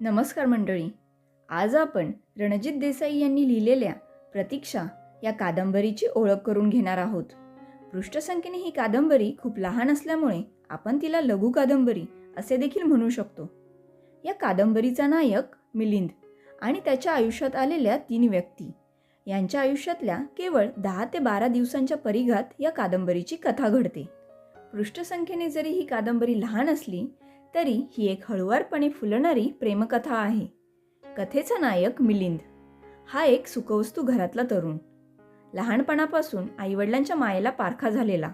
नमस्कार मंडळी. आज आपण रणजित देसाई यांनी लिहिलेल्या प्रतीक्षा या कादंबरीची ओळख करून घेणार आहोत. पृष्ठसंख्येने ही कादंबरी खूप लहान असल्यामुळे आपण तिला लघु कादंबरी असे देखील म्हणू शकतो. या कादंबरीचा नायक मिलिंद आणि त्याच्या आयुष्यात आलेल्या तीन व्यक्ती यांच्या आयुष्यातल्या केवळ दहा ते बारा दिवसांच्या परिघात या कादंबरीची कथा घडते. पृष्ठसंख्येने जरी ही कादंबरी लहान असली तरी ही एक हळुवारपणे फुलणारी प्रेमकथा आहे. कथेचा नायक मिलिंद. हा एक सुखवस्तू घरातला तरुण. लहानपणापासून आईवडिलांच्या मायेला पारखा झालेला.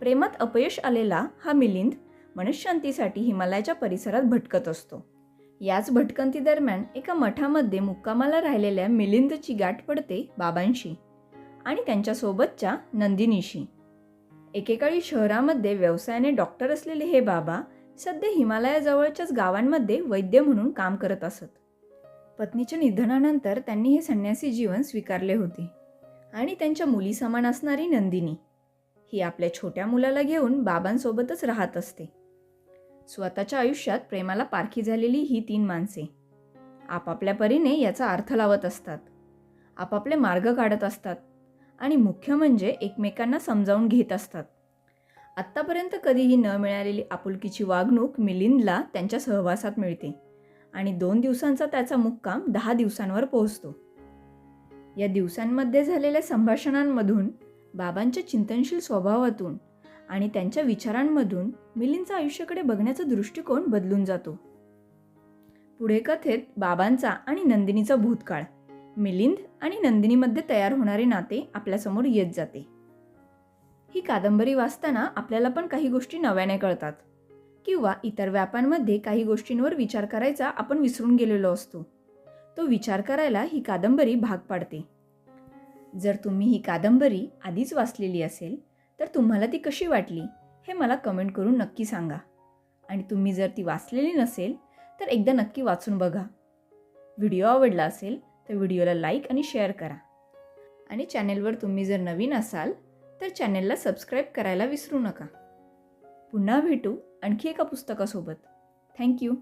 प्रेमात अपयश आलेला हा मिलिंद मनशांतीसाठी हिमालयाच्या परिसरात भटकत असतो. याच भटकंती दरम्यान एका मठामध्ये मुक्कामाला राहिलेल्या मिलिंदची गाठ पडते बाबांशी आणि त्यांच्यासोबतच्या नंदिनीशी. एकेकाळी शहरामध्ये व्यवसायाने डॉक्टर असलेले हे बाबा सध्या हिमालयाजवळच्याच गावांमध्ये वैद्य म्हणून काम करत असत. पत्नीच्या निधनानंतर त्यांनी हे संन्यासी जीवन स्वीकारले होते आणि त्यांच्या मुली समान असणारी नंदिनी ही आपल्या छोट्या मुलाला घेऊन बाबांसोबतच राहत असते. स्वतःच्या आयुष्यात प्रेमाला पारखी झालेली ही तीन माणसे आपापल्या परीने याचा अर्थ लावत असतात आपापले मार्ग काढत असतात आणि मुख्य म्हणजे एकमेकांना समजावून घेत असतात. आत्तापर्यंत कधीही न मिळालेली आपुलकीची वागणूक मिलिंदला त्यांच्या सहवासात मिळते आणि दोन दिवसांचा त्याचा मुक्काम दहा दिवसांवर पोहोचतो. या दिवसांमध्ये झालेल्या संभाषणांमधून बाबांच्या चिंतनशील स्वभावातून आणि त्यांच्या विचारांमधून मिलिंदचा आयुष्याकडे बघण्याचा दृष्टिकोन बदलून जातो. पुढे कथेत बाबांचा आणि नंदिनीचा भूतकाळ. मिलिंद आणि नंदिनीमध्ये तयार होणारे नाते आपल्यासमोर येत जाते. ही कादंबरी वाचताना आपल्याला पण काही गोष्टी नव्याने कळतात. किंवा इतर व्यापांमध्ये काही गोष्टींवर विचार करायचा आपण विसरून गेलेलो असतो. तो विचार करायला ही कादंबरी भाग पाडते. जर तुम्ही ही कादंबरी आधीच वाचलेली असेल तर तुम्हाला ती कशी वाटली हे मला कमेंट करून नक्की सांगा. आणि तुम्ही जर ती वाचलेली नसेल तर एकदा नक्की वाचून बघा. व्हिडिओ आवडला असेल तर व्हिडिओला लाईक आणि शेअर करा. आणि चॅनेलवर तुम्ही जर नवीन असाल तर चॅनेलला सबस्क्राईब करायला विसरू नका. पुन्हा भेटू आणखी एका पुस्तकासोबत. थँक्यू